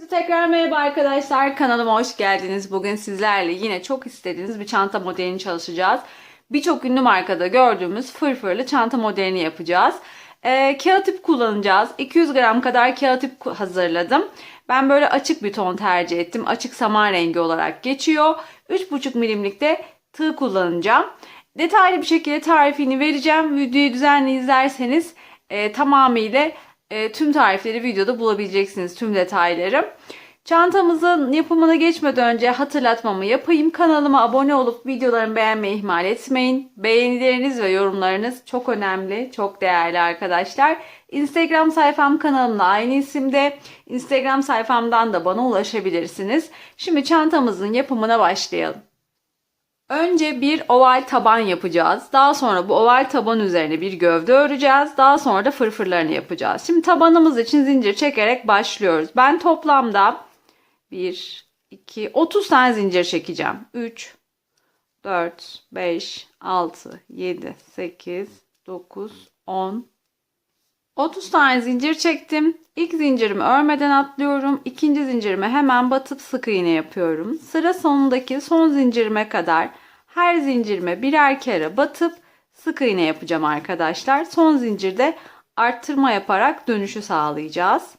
Tekrar merhaba arkadaşlar. Kanalıma hoş geldiniz. Bugün sizlerle yine çok istediğiniz bir çanta modelini çalışacağız. Birçok ünlü markada gördüğümüz fırfırlı çanta modelini yapacağız. Ee, kağıt ip kullanacağız. 200 gram kadar kağıt ip hazırladım. Ben böyle açık bir ton tercih ettim. Açık saman rengi olarak geçiyor. 3,5 milimlikte tığ kullanacağım. Detaylı bir şekilde tarifini vereceğim. Videoyu düzenli izlerseniz e, tamamıyla e, tüm tarifleri videoda bulabileceksiniz. Tüm detayları. Çantamızın yapımına geçmeden önce hatırlatmamı yapayım. Kanalıma abone olup videolarımı beğenmeyi ihmal etmeyin. Beğenileriniz ve yorumlarınız çok önemli, çok değerli arkadaşlar. Instagram sayfam kanalımda aynı isimde. Instagram sayfamdan da bana ulaşabilirsiniz. Şimdi çantamızın yapımına başlayalım. Önce bir oval taban yapacağız. Daha sonra bu oval taban üzerine bir gövde öreceğiz. Daha sonra da fırfırlarını yapacağız. Şimdi tabanımız için zincir çekerek başlıyoruz. Ben toplamda 1, 2, 30 tane zincir çekeceğim. 3, 4, 5, 6, 7, 8, 9, 10, 30 tane zincir çektim. İlk zincirimi örmeden atlıyorum. İkinci zincirime hemen batıp sık iğne yapıyorum. Sıra sonundaki son zincirime kadar her zincirime birer kere batıp sık iğne yapacağım arkadaşlar. Son zincirde arttırma yaparak dönüşü sağlayacağız.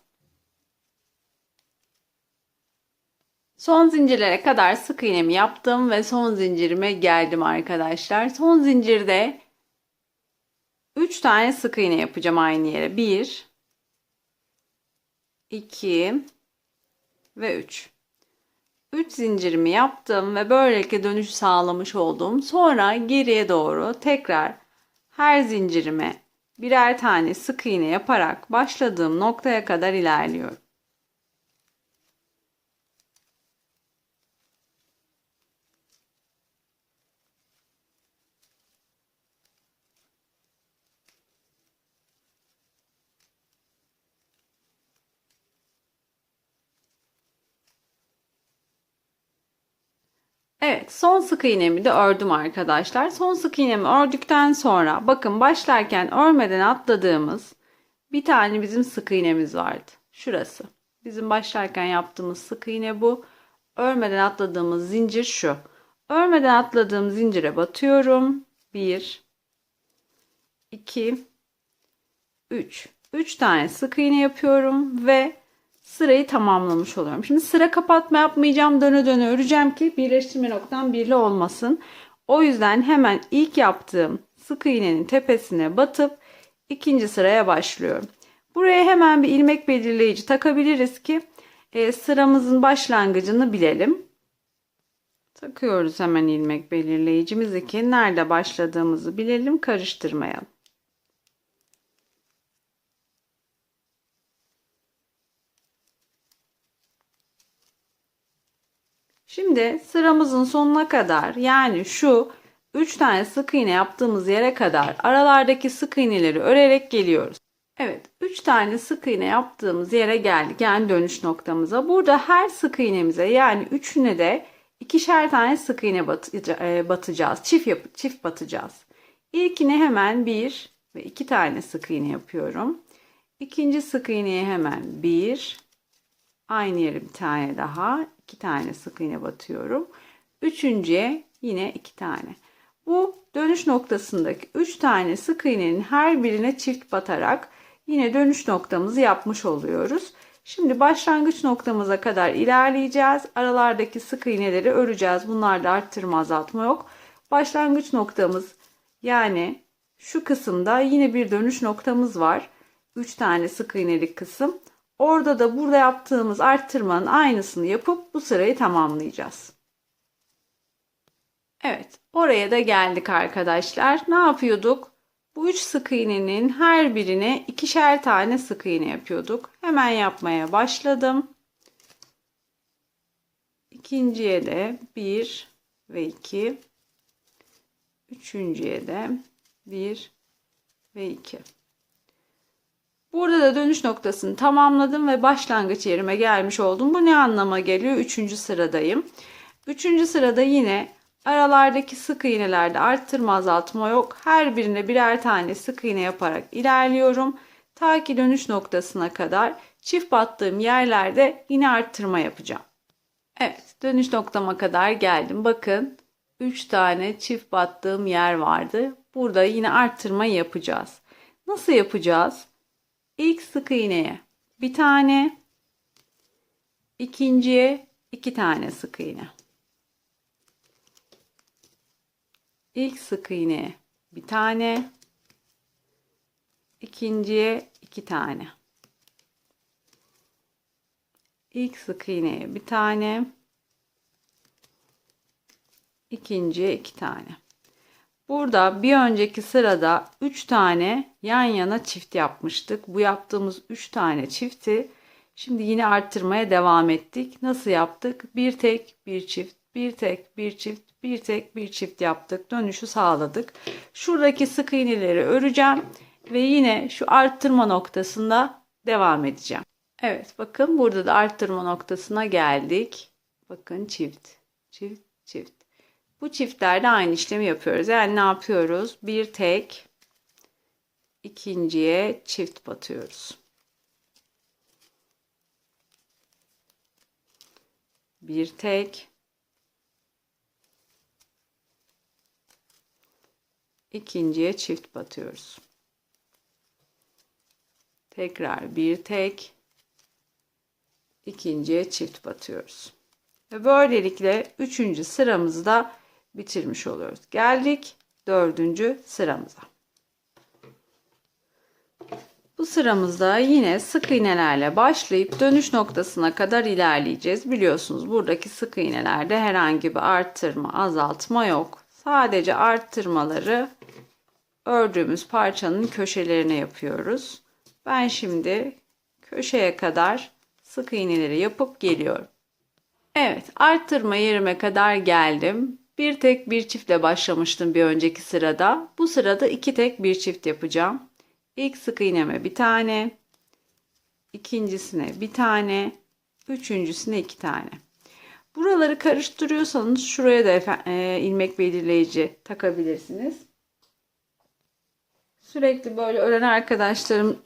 Son zincirlere kadar sık iğnemi yaptım ve son zincirime geldim arkadaşlar. Son zincirde 3 tane sık iğne yapacağım aynı yere. 1 2 ve 3. 3 zincirimi yaptım ve böylelikle dönüş sağlamış oldum. Sonra geriye doğru tekrar her zincirime birer tane sık iğne yaparak başladığım noktaya kadar ilerliyorum. Evet son sık iğnemi de ördüm arkadaşlar. Son sık iğnemi ördükten sonra bakın başlarken örmeden atladığımız bir tane bizim sık iğnemiz vardı. Şurası. Bizim başlarken yaptığımız sık iğne bu. Örmeden atladığımız zincir şu. Örmeden atladığım zincire batıyorum. 1 2 3 3 tane sık iğne yapıyorum ve sırayı tamamlamış oluyorum. Şimdi sıra kapatma yapmayacağım. Döne döne öreceğim ki birleştirme noktam birli olmasın. O yüzden hemen ilk yaptığım sık iğnenin tepesine batıp ikinci sıraya başlıyorum. Buraya hemen bir ilmek belirleyici takabiliriz ki e, sıramızın başlangıcını bilelim. Takıyoruz hemen ilmek belirleyicimizi ki nerede başladığımızı bilelim karıştırmayalım. Şimdi sıramızın sonuna kadar yani şu 3 tane sık iğne yaptığımız yere kadar aralardaki sık iğneleri örerek geliyoruz. Evet 3 tane sık iğne yaptığımız yere geldik yani dönüş noktamıza. Burada her sık iğnemize yani üçüne de ikişer tane sık iğne batacağız. Çift, yap çift batacağız. İlkine hemen bir ve iki tane sık iğne yapıyorum. İkinci sık iğneye hemen bir, aynı yere bir tane daha, iki tane sık iğne batıyorum. Üçüncüye yine iki tane. Bu dönüş noktasındaki üç tane sık iğnenin her birine çift batarak yine dönüş noktamızı yapmış oluyoruz. Şimdi başlangıç noktamıza kadar ilerleyeceğiz. Aralardaki sık iğneleri öreceğiz. Bunlarda arttırma azaltma yok. Başlangıç noktamız yani şu kısımda yine bir dönüş noktamız var. 3 tane sık iğnelik kısım. Orada da burada yaptığımız arttırmanın aynısını yapıp bu sırayı tamamlayacağız. Evet, oraya da geldik arkadaşlar. Ne yapıyorduk? Bu üç sık iğnenin her birine ikişer tane sık iğne yapıyorduk. Hemen yapmaya başladım. İkinciye de 1 ve 2. Üçüncüye de 1 ve 2. Burada da dönüş noktasını tamamladım ve başlangıç yerime gelmiş oldum. Bu ne anlama geliyor? Üçüncü sıradayım. Üçüncü sırada yine aralardaki sık iğnelerde arttırma azaltma yok. Her birine birer tane sık iğne yaparak ilerliyorum. Ta ki dönüş noktasına kadar Çift battığım yerlerde yine arttırma yapacağım. Evet, dönüş noktama kadar geldim. Bakın 3 tane çift battığım yer vardı. Burada yine arttırma yapacağız. Nasıl yapacağız? İlk sık iğneye bir tane, ikinciye iki tane sık iğne. İlk sık iğneye bir tane, ikinciye iki tane. İlk sık iğneye bir tane, ikinciye iki tane. Burada bir önceki sırada 3 tane yan yana çift yapmıştık. Bu yaptığımız 3 tane çifti şimdi yine arttırmaya devam ettik. Nasıl yaptık? Bir tek bir çift, bir tek bir çift, bir tek bir çift yaptık. Dönüşü sağladık. Şuradaki sık iğneleri öreceğim ve yine şu arttırma noktasında devam edeceğim. Evet bakın burada da arttırma noktasına geldik. Bakın çift, çift, çift. Bu çiftlerde aynı işlemi yapıyoruz. Yani ne yapıyoruz? Bir tek, ikinciye çift batıyoruz. Bir tek, ikinciye çift batıyoruz. Tekrar bir tek, ikinciye çift batıyoruz. Ve böylelikle üçüncü sıramızda bitirmiş oluyoruz. Geldik dördüncü sıramıza. Bu sıramızda yine sık iğnelerle başlayıp dönüş noktasına kadar ilerleyeceğiz. Biliyorsunuz buradaki sık iğnelerde herhangi bir arttırma, azaltma yok. Sadece arttırmaları ördüğümüz parçanın köşelerine yapıyoruz. Ben şimdi köşeye kadar sık iğneleri yapıp geliyorum. Evet, arttırma yerime kadar geldim. Bir tek bir çiftle başlamıştım bir önceki sırada. Bu sırada iki tek bir çift yapacağım. İlk sık iğneme bir tane, ikincisine bir tane, üçüncüsüne iki tane. Buraları karıştırıyorsanız şuraya da e, ilmek belirleyici takabilirsiniz. Sürekli böyle öğren arkadaşlarım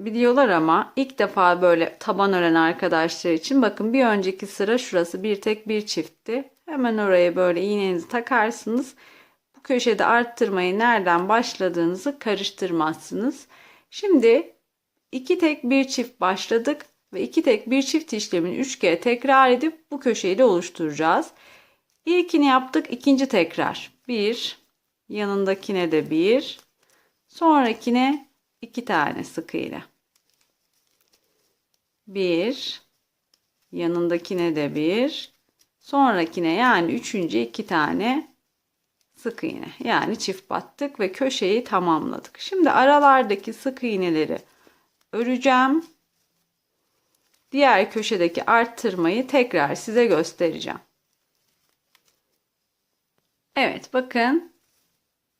biliyorlar ama ilk defa böyle taban ören arkadaşlar için bakın bir önceki sıra şurası bir tek bir çiftti. Hemen oraya böyle iğnenizi takarsınız. Bu köşede arttırmayı nereden başladığınızı karıştırmazsınız. Şimdi iki tek bir çift başladık ve iki tek bir çift işlemini üç kere tekrar edip bu köşeyi de oluşturacağız. İlkini yaptık ikinci tekrar. Bir yanındakine de bir sonrakine iki tane sık iğne. Bir yanındakine de bir Sonrakine yani üçüncü iki tane sık iğne yani çift battık ve köşeyi tamamladık. Şimdi aralardaki sık iğneleri öreceğim. Diğer köşedeki arttırmayı tekrar size göstereceğim. Evet bakın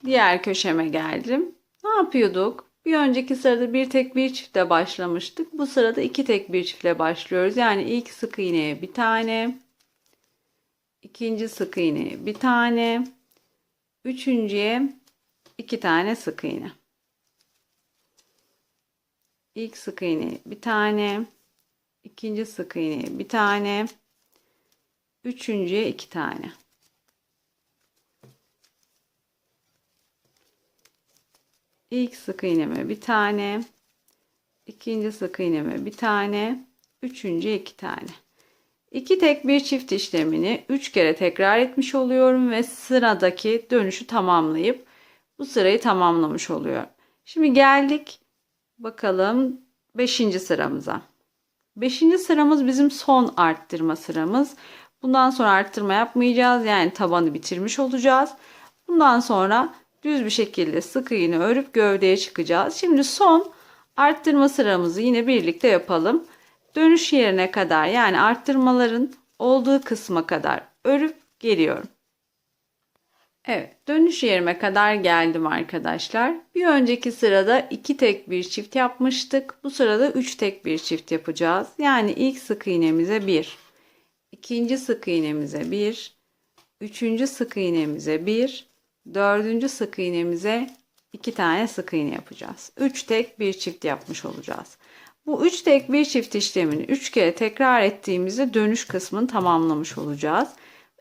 diğer köşeme geldim. Ne yapıyorduk? Bir önceki sırada bir tek bir çiftle başlamıştık. Bu sırada iki tek bir çiftle başlıyoruz. Yani ilk sık iğneye bir tane, ikinci sık iğne bir tane, üçüncüye iki tane sık iğne. İlk sık iğne bir tane, ikinci sık iğne bir tane, üçüncüye iki tane. İlk sık iğneme bir tane, ikinci sık iğneme bir tane, üçüncü iki tane. İki tek bir çift işlemini 3 kere tekrar etmiş oluyorum ve sıradaki dönüşü tamamlayıp bu sırayı tamamlamış oluyorum. Şimdi geldik bakalım 5. sıramıza. 5. sıramız bizim son arttırma sıramız. Bundan sonra arttırma yapmayacağız. Yani tabanı bitirmiş olacağız. Bundan sonra düz bir şekilde sık iğne örüp gövdeye çıkacağız. Şimdi son arttırma sıramızı yine birlikte yapalım dönüş yerine kadar yani arttırmaların olduğu kısma kadar örüp geliyorum. Evet dönüş yerime kadar geldim arkadaşlar. Bir önceki sırada iki tek bir çift yapmıştık. Bu sırada üç tek bir çift yapacağız. Yani ilk sık iğnemize bir, ikinci sık iğnemize bir, üçüncü sık iğnemize bir, dördüncü sık iğnemize iki tane sık iğne yapacağız. Üç tek bir çift yapmış olacağız. Bu 3 tek bir çift işlemini 3 kere tekrar ettiğimizde dönüş kısmını tamamlamış olacağız.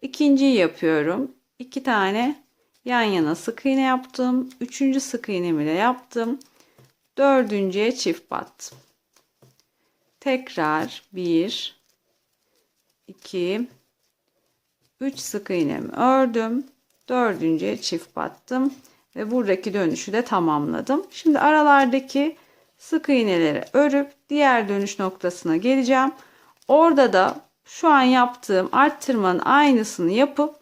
İkinciyi yapıyorum. 2 tane yan yana sık iğne yaptım. Üçüncü sık iğnemi de yaptım. Dördüncüye çift battım. Tekrar 1 2 3 sık iğnemi ördüm. Dördüncüye çift battım ve buradaki dönüşü de tamamladım. Şimdi aralardaki sık iğneleri örüp diğer dönüş noktasına geleceğim. Orada da şu an yaptığım arttırmanın aynısını yapıp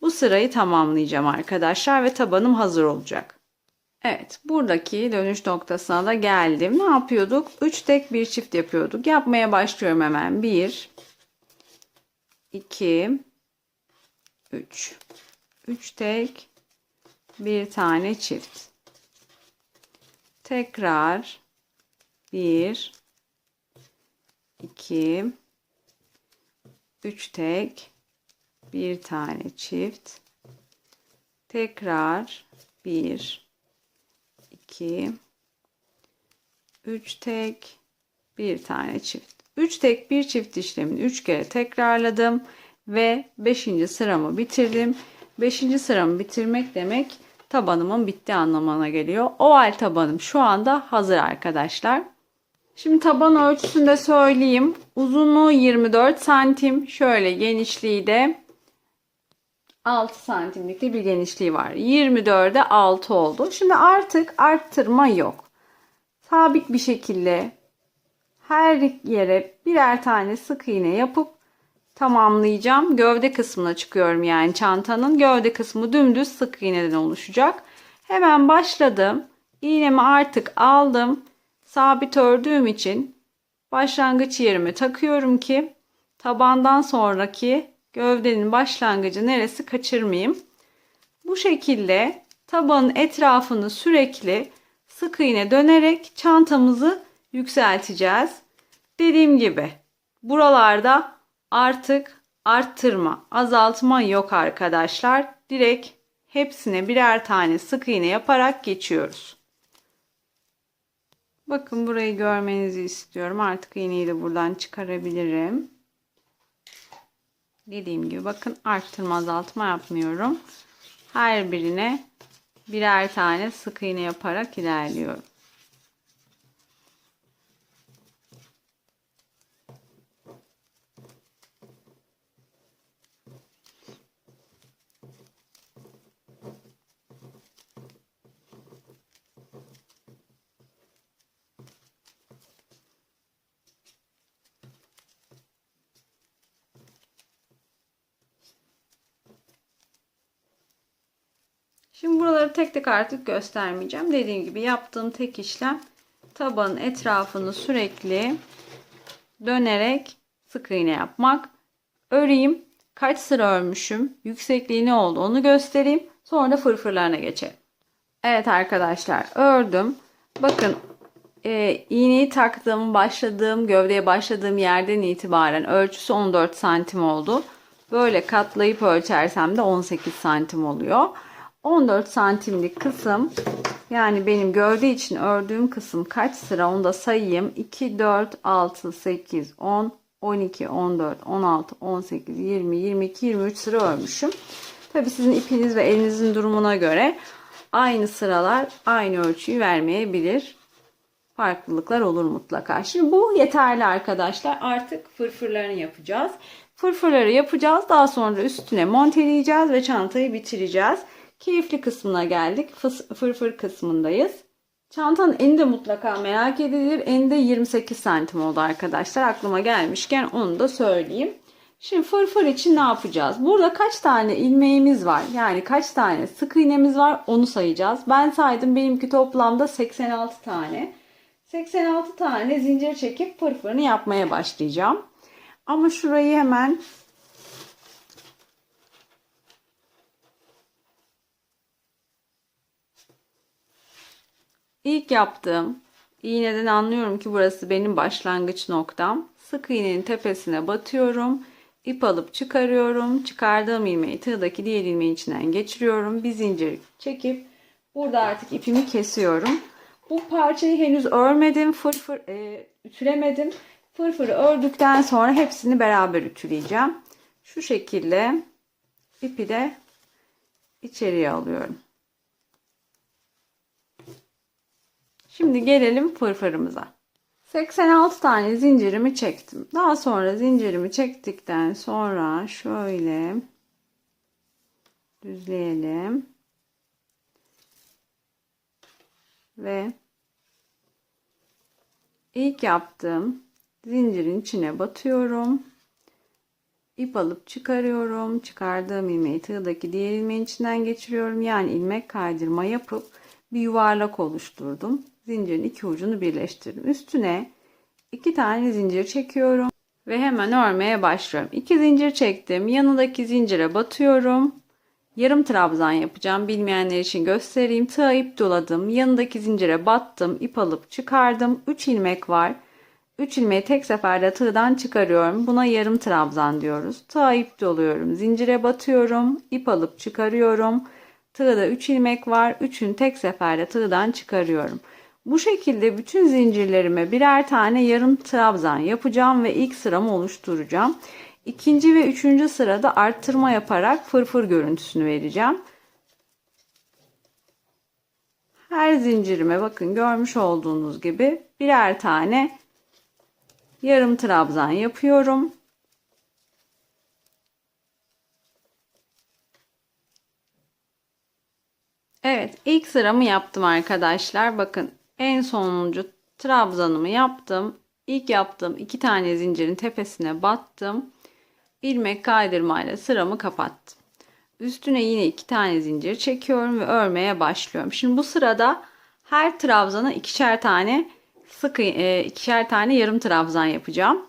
bu sırayı tamamlayacağım arkadaşlar ve tabanım hazır olacak. Evet buradaki dönüş noktasına da geldim. Ne yapıyorduk? 3 tek bir çift yapıyorduk. Yapmaya başlıyorum hemen. 1 2 3 3 tek bir tane çift. Tekrar 1 2 3 tek bir tane çift. Tekrar 1 2 3 tek bir tane çift. 3 tek bir çift işlemini 3 kere tekrarladım ve 5. sıramı bitirdim. 5. sıramı bitirmek demek tabanımın bitti anlamına geliyor. Oval tabanım şu anda hazır arkadaşlar. Şimdi taban ölçüsünü de söyleyeyim. Uzunluğu 24 santim. Şöyle genişliği de 6 santimlik bir genişliği var. 24'e 6 oldu. Şimdi artık arttırma yok. Sabit bir şekilde her yere birer tane sık iğne yapıp tamamlayacağım. Gövde kısmına çıkıyorum yani çantanın. Gövde kısmı dümdüz sık iğneden oluşacak. Hemen başladım. İğnemi artık aldım. Sabit ördüğüm için başlangıç yerime takıyorum ki tabandan sonraki gövdenin başlangıcı neresi kaçırmayayım. Bu şekilde tabanın etrafını sürekli sık iğne dönerek çantamızı yükselteceğiz. Dediğim gibi buralarda artık arttırma, azaltma yok arkadaşlar. Direkt hepsine birer tane sık iğne yaparak geçiyoruz. Bakın burayı görmenizi istiyorum. Artık iğneyi de buradan çıkarabilirim. Dediğim gibi bakın arttırma azaltma yapmıyorum. Her birine birer tane sık iğne yaparak ilerliyorum. Şimdi buraları tek tek artık göstermeyeceğim. Dediğim gibi yaptığım tek işlem tabanın etrafını sürekli dönerek sık iğne yapmak. Öreyim. Kaç sıra örmüşüm? Yüksekliği ne oldu? Onu göstereyim. Sonra da fırfırlarına geçelim. Evet arkadaşlar ördüm. Bakın e, iğneyi taktığım, başladığım, gövdeye başladığım yerden itibaren ölçüsü 14 santim oldu. Böyle katlayıp ölçersem de 18 santim oluyor. 14 santimlik kısım yani benim gövde için ördüğüm kısım kaç sıra onu da sayayım. 2, 4, 6, 8, 10, 12, 14, 16, 18, 20, 22, 23 sıra örmüşüm. Tabi sizin ipiniz ve elinizin durumuna göre aynı sıralar aynı ölçüyü vermeyebilir. Farklılıklar olur mutlaka. Şimdi bu yeterli arkadaşlar. Artık fırfırlarını yapacağız. Fırfırları yapacağız. Daha sonra üstüne monteleyeceğiz ve çantayı bitireceğiz. Keyifli kısmına geldik. Fıs, fırfır kısmındayız. Çantanın eni de mutlaka merak edilir. Eni de 28 santim oldu arkadaşlar. Aklıma gelmişken onu da söyleyeyim. Şimdi fırfır için ne yapacağız? Burada kaç tane ilmeğimiz var? Yani kaç tane sık iğnemiz var? Onu sayacağız. Ben saydım. Benimki toplamda 86 tane. 86 tane zincir çekip fırfırını yapmaya başlayacağım. Ama şurayı hemen İlk yaptığım iğneden anlıyorum ki burası benim başlangıç noktam. Sık iğnenin tepesine batıyorum. İp alıp çıkarıyorum. Çıkardığım ilmeği tığdaki diğer ilmeğin içinden geçiriyorum. Bir zincir çekip burada artık ipimi kesiyorum. Bu parçayı henüz örmedim. Fırfır e, ütülemedim. Fırfırı ördükten sonra hepsini beraber ütüleyeceğim. Şu şekilde ipi de içeriye alıyorum. Şimdi gelelim fırfırımıza. 86 tane zincirimi çektim. Daha sonra zincirimi çektikten sonra şöyle düzleyelim. Ve ilk yaptığım zincirin içine batıyorum. İp alıp çıkarıyorum. Çıkardığım ilmeği tığdaki diğer ilmeğin içinden geçiriyorum. Yani ilmek kaydırma yapıp bir yuvarlak oluşturdum. Zincirin iki ucunu birleştirdim. Üstüne iki tane zincir çekiyorum ve hemen örmeye başlıyorum. İki zincir çektim. Yanındaki zincire batıyorum. Yarım trabzan yapacağım. Bilmeyenler için göstereyim. Tığa ip doladım. Yanındaki zincire battım. ip alıp çıkardım. 3 ilmek var. 3 ilmeği tek seferde tığdan çıkarıyorum. Buna yarım trabzan diyoruz. Tığa ip doluyorum. Zincire batıyorum. ip alıp çıkarıyorum. Tığda 3 ilmek var. 3'ünü tek seferde tığdan çıkarıyorum. Bu şekilde bütün zincirlerime birer tane yarım trabzan yapacağım ve ilk sıramı oluşturacağım. İkinci ve üçüncü sırada arttırma yaparak fırfır görüntüsünü vereceğim. Her zincirime bakın görmüş olduğunuz gibi birer tane yarım trabzan yapıyorum. Evet ilk sıramı yaptım arkadaşlar. Bakın en sonuncu trabzanımı yaptım. İlk yaptığım iki tane zincirin tepesine battım. ilmek kaydırmayla sıramı kapattım. Üstüne yine iki tane zincir çekiyorum ve örmeye başlıyorum. Şimdi bu sırada her trabzana ikişer tane sık e, ikişer tane yarım trabzan yapacağım.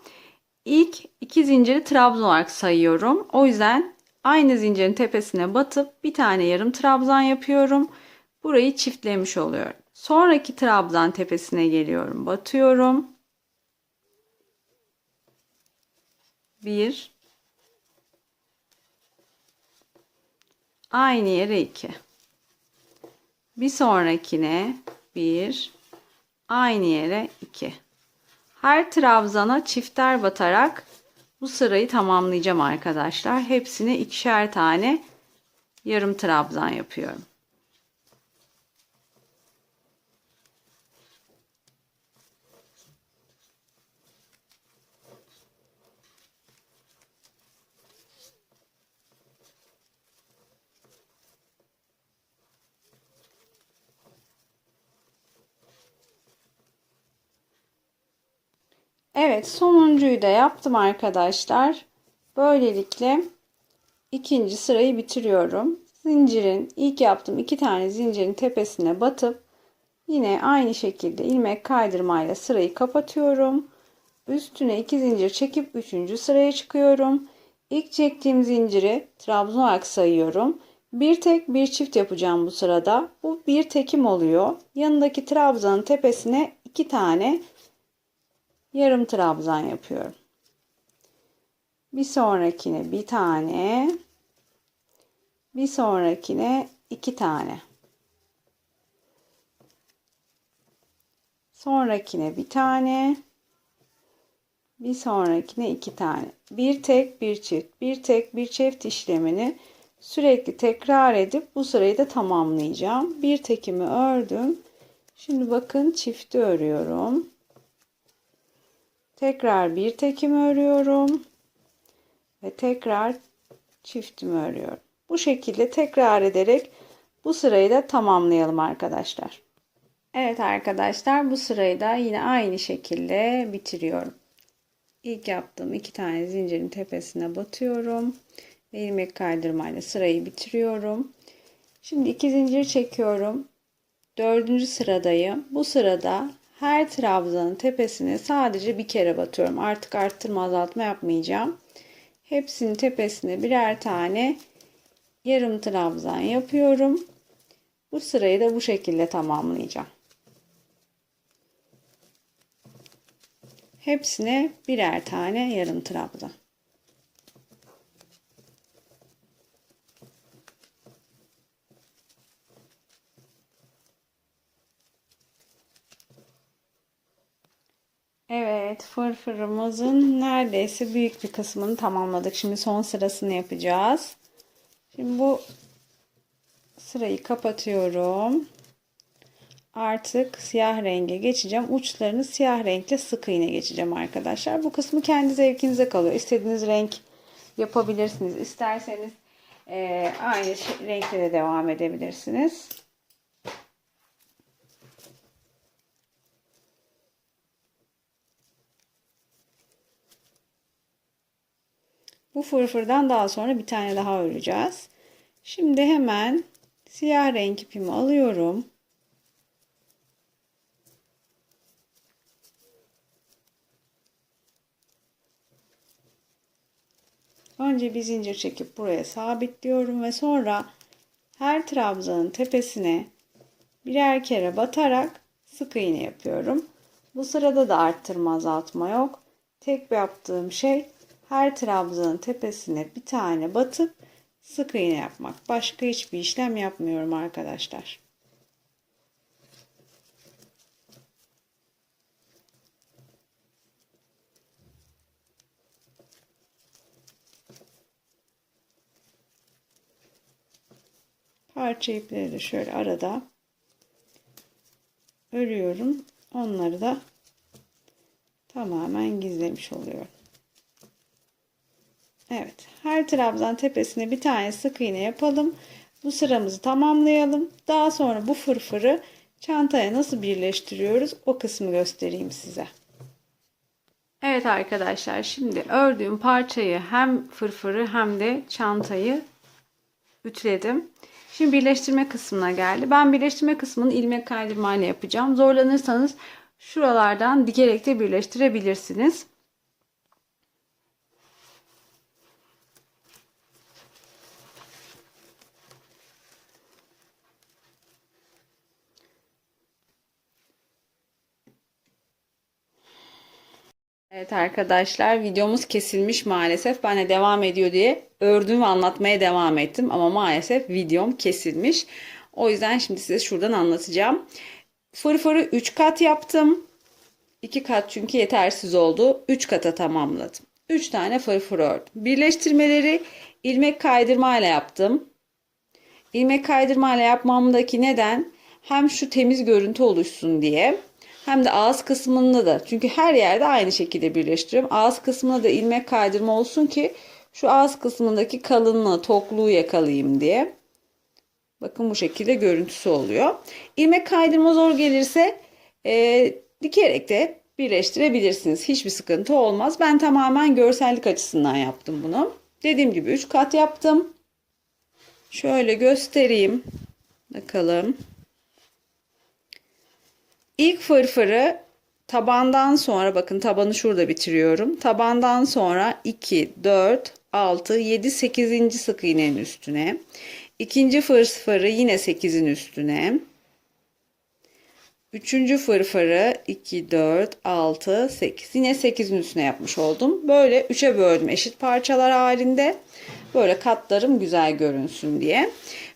İlk iki zinciri trabzan olarak sayıyorum. O yüzden aynı zincirin tepesine batıp bir tane yarım trabzan yapıyorum. Burayı çiftlemiş oluyorum. Sonraki trabzan tepesine geliyorum. Batıyorum. Bir. Aynı yere iki. Bir sonrakine bir. Aynı yere iki. Her trabzana çifter batarak bu sırayı tamamlayacağım arkadaşlar. Hepsine ikişer tane yarım trabzan yapıyorum. Evet sonuncuyu da yaptım arkadaşlar. Böylelikle ikinci sırayı bitiriyorum. Zincirin ilk yaptığım iki tane zincirin tepesine batıp yine aynı şekilde ilmek kaydırmayla sırayı kapatıyorum. Üstüne iki zincir çekip üçüncü sıraya çıkıyorum. İlk çektiğim zinciri trabzon olarak sayıyorum. Bir tek bir çift yapacağım bu sırada. Bu bir tekim oluyor. Yanındaki trabzanın tepesine iki tane yarım trabzan yapıyorum. Bir sonrakine bir tane, bir sonrakine iki tane. Sonrakine bir tane, bir sonrakine iki tane. Bir tek bir çift, bir tek bir çift işlemini sürekli tekrar edip bu sırayı da tamamlayacağım. Bir tekimi ördüm. Şimdi bakın çifti örüyorum. Tekrar bir tekim örüyorum. Ve tekrar çiftimi örüyorum. Bu şekilde tekrar ederek bu sırayı da tamamlayalım arkadaşlar. Evet arkadaşlar bu sırayı da yine aynı şekilde bitiriyorum. İlk yaptığım iki tane zincirin tepesine batıyorum. Ve ilmek kaydırmayla sırayı bitiriyorum. Şimdi iki zincir çekiyorum. Dördüncü sıradayım. Bu sırada her trabzanın tepesine sadece bir kere batıyorum. Artık arttırma azaltma yapmayacağım. Hepsinin tepesine birer tane yarım trabzan yapıyorum. Bu sırayı da bu şekilde tamamlayacağım. Hepsine birer tane yarım trabzan. Evet, fırfırımızın neredeyse büyük bir kısmını tamamladık. Şimdi son sırasını yapacağız. Şimdi bu sırayı kapatıyorum. Artık siyah renge geçeceğim. Uçlarını siyah renkle sık iğne geçeceğim arkadaşlar. Bu kısmı kendi zevkinize kalıyor. İstediğiniz renk yapabilirsiniz. İsterseniz eee, aynı renkle de devam edebilirsiniz. Bu fırfırdan daha sonra bir tane daha öreceğiz. Şimdi hemen siyah renk ipimi alıyorum. Önce bir zincir çekip buraya sabitliyorum ve sonra her trabzanın tepesine birer kere batarak sık iğne yapıyorum. Bu sırada da arttırma azaltma yok. Tek yaptığım şey her trabzanın tepesine bir tane batıp sık iğne yapmak. Başka hiçbir işlem yapmıyorum arkadaşlar. Parça ipleri de şöyle arada örüyorum. Onları da tamamen gizlemiş oluyorum. Evet. Her trabzan tepesine bir tane sık iğne yapalım. Bu sıramızı tamamlayalım. Daha sonra bu fırfırı çantaya nasıl birleştiriyoruz o kısmı göstereyim size. Evet arkadaşlar şimdi ördüğüm parçayı hem fırfırı hem de çantayı ütüledim. Şimdi birleştirme kısmına geldi. Ben birleştirme kısmını ilmek kaydırmayla yapacağım. Zorlanırsanız şuralardan dikerek de birleştirebilirsiniz. Evet arkadaşlar videomuz kesilmiş maalesef. Ben de devam ediyor diye ördüm ve anlatmaya devam ettim. Ama maalesef videom kesilmiş. O yüzden şimdi size şuradan anlatacağım. Fırfırı 3 kat yaptım. 2 kat çünkü yetersiz oldu. 3 kata tamamladım. 3 tane fırfır ördüm. Birleştirmeleri ilmek kaydırmayla yaptım. İlmek kaydırmayla yapmamdaki neden hem şu temiz görüntü oluşsun diye hem de ağız kısmında da çünkü her yerde aynı şekilde birleştiriyorum. Ağız kısmına da ilmek kaydırma olsun ki şu ağız kısmındaki kalınlığı, tokluğu yakalayayım diye. Bakın bu şekilde görüntüsü oluyor. İlmek kaydırma zor gelirse e, dikerek de birleştirebilirsiniz. Hiçbir sıkıntı olmaz. Ben tamamen görsellik açısından yaptım bunu. Dediğim gibi 3 kat yaptım. Şöyle göstereyim. Bakalım. İlk fırfırı tabandan sonra bakın tabanı şurada bitiriyorum. Tabandan sonra 2, 4, 6, 7, 8. sık iğnenin üstüne. İkinci fırfırı yine 8'in üstüne. Üçüncü fırfırı 2, 4, 6, 8. Yine 8'in üstüne yapmış oldum. Böyle 3'e böldüm eşit parçalar halinde. Böyle katlarım güzel görünsün diye.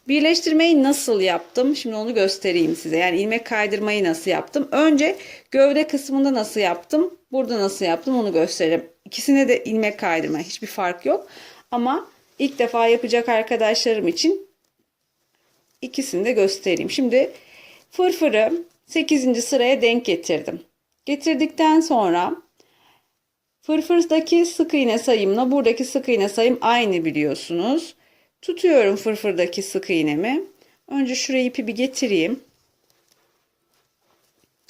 Birleştirmeyi nasıl yaptım? Şimdi onu göstereyim size. Yani ilmek kaydırmayı nasıl yaptım? Önce gövde kısmında nasıl yaptım? Burada nasıl yaptım onu göstereyim. İkisine de ilmek kaydırma. Hiçbir fark yok. Ama ilk defa yapacak arkadaşlarım için ikisini de göstereyim. Şimdi fırfırı 8. sıraya denk getirdim. Getirdikten sonra fırfırdaki sık iğne sayımla buradaki sık iğne sayım aynı biliyorsunuz. Tutuyorum fırfırdaki sık iğnemi. Önce şurayı ipi bir getireyim.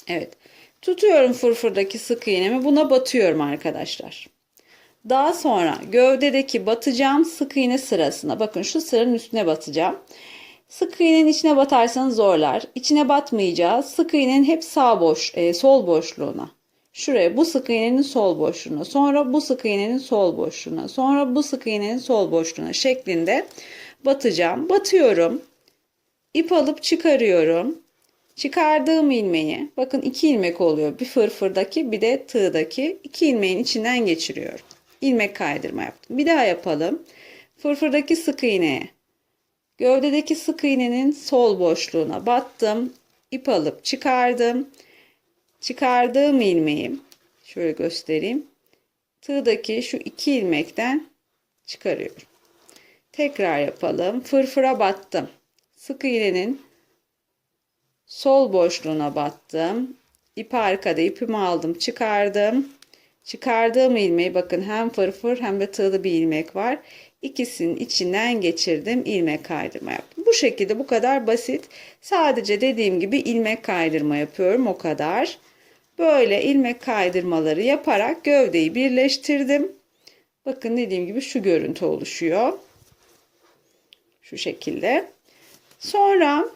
Evet. Tutuyorum fırfırdaki sık iğnemi. Buna batıyorum arkadaşlar. Daha sonra gövdedeki batacağım sık iğne sırasına. Bakın şu sıranın üstüne batacağım. Sık iğnenin içine batarsanız zorlar. İçine batmayacağız. Sık iğnenin hep sağ boş, e, sol boşluğuna. Şuraya bu sık iğnenin sol boşluğuna, sonra bu sık iğnenin sol boşluğuna, sonra bu sık iğnenin sol boşluğuna şeklinde batacağım. Batıyorum. İp alıp çıkarıyorum. Çıkardığım ilmeği, bakın iki ilmek oluyor. Bir fırfırdaki bir de tığdaki iki ilmeğin içinden geçiriyorum. İlmek kaydırma yaptım. Bir daha yapalım. Fırfırdaki sık iğneye, gövdedeki sık iğnenin sol boşluğuna battım. İp alıp çıkardım çıkardığım ilmeği Şöyle göstereyim. Tığdaki şu iki ilmekten çıkarıyorum. Tekrar yapalım. Fırfıra battım. Sık iğnenin sol boşluğuna battım. İpi arkada ipimi aldım, çıkardım. Çıkardığım ilmeği bakın hem fırfır hem de tığlı bir ilmek var. İkisinin içinden geçirdim. ilmek kaydırma yaptım. Bu şekilde bu kadar basit. Sadece dediğim gibi ilmek kaydırma yapıyorum o kadar. Böyle ilmek kaydırmaları yaparak gövdeyi birleştirdim. Bakın dediğim gibi şu görüntü oluşuyor. Şu şekilde. Sonra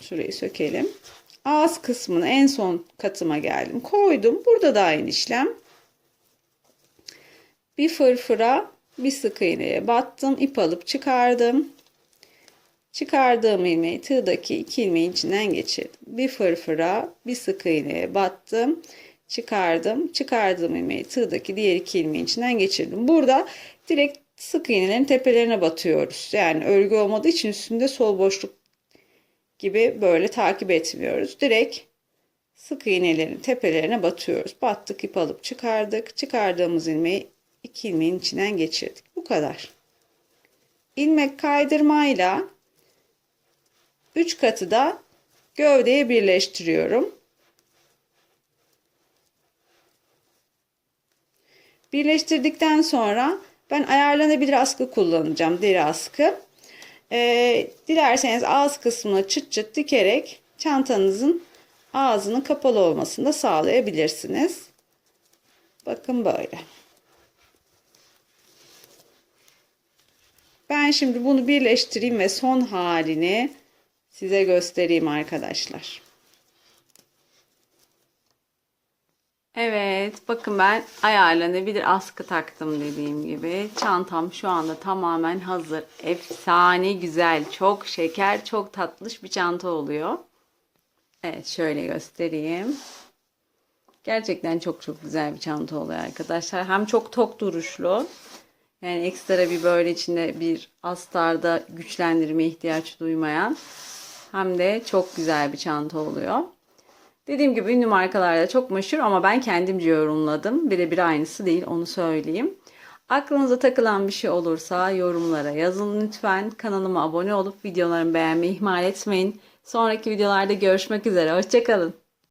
şurayı sökelim. Ağız kısmını en son katıma geldim. Koydum. Burada da aynı işlem. Bir fırfıra bir sık iğneye battım. ip alıp çıkardım. Çıkardığım ilmeği tığdaki iki ilmeğin içinden geçirdim. Bir fırfıra bir sık iğneye battım. Çıkardım. Çıkardığım ilmeği tığdaki diğer iki ilmeğin içinden geçirdim. Burada direkt sık iğnelerin tepelerine batıyoruz. Yani örgü olmadığı için üstünde sol boşluk gibi böyle takip etmiyoruz. Direkt sık iğnelerin tepelerine batıyoruz. Battık ip alıp çıkardık. Çıkardığımız ilmeği iki ilmeğin içinden geçirdik. Bu kadar. İlmek kaydırmayla 3 katı da gövdeye birleştiriyorum. Birleştirdikten sonra ben ayarlanabilir askı kullanacağım. Deri askı. Ee, dilerseniz ağız kısmına çıt çıt dikerek çantanızın ağzının kapalı olmasını da sağlayabilirsiniz. Bakın böyle. Ben şimdi bunu birleştireyim ve son halini size göstereyim arkadaşlar. Evet, bakın ben ayarlanabilir askı taktım dediğim gibi. Çantam şu anda tamamen hazır. Efsane güzel, çok şeker, çok tatlış bir çanta oluyor. Evet, şöyle göstereyim. Gerçekten çok çok güzel bir çanta oluyor arkadaşlar. Hem çok tok duruşlu. Yani ekstra bir böyle içinde bir astarda güçlendirme ihtiyaç duymayan. Hem de çok güzel bir çanta oluyor. Dediğim gibi ünlü markalarda çok meşhur ama ben kendimce yorumladım. Birebir aynısı değil onu söyleyeyim. Aklınıza takılan bir şey olursa yorumlara yazın lütfen. Kanalıma abone olup videolarımı beğenmeyi ihmal etmeyin. Sonraki videolarda görüşmek üzere. Hoşçakalın.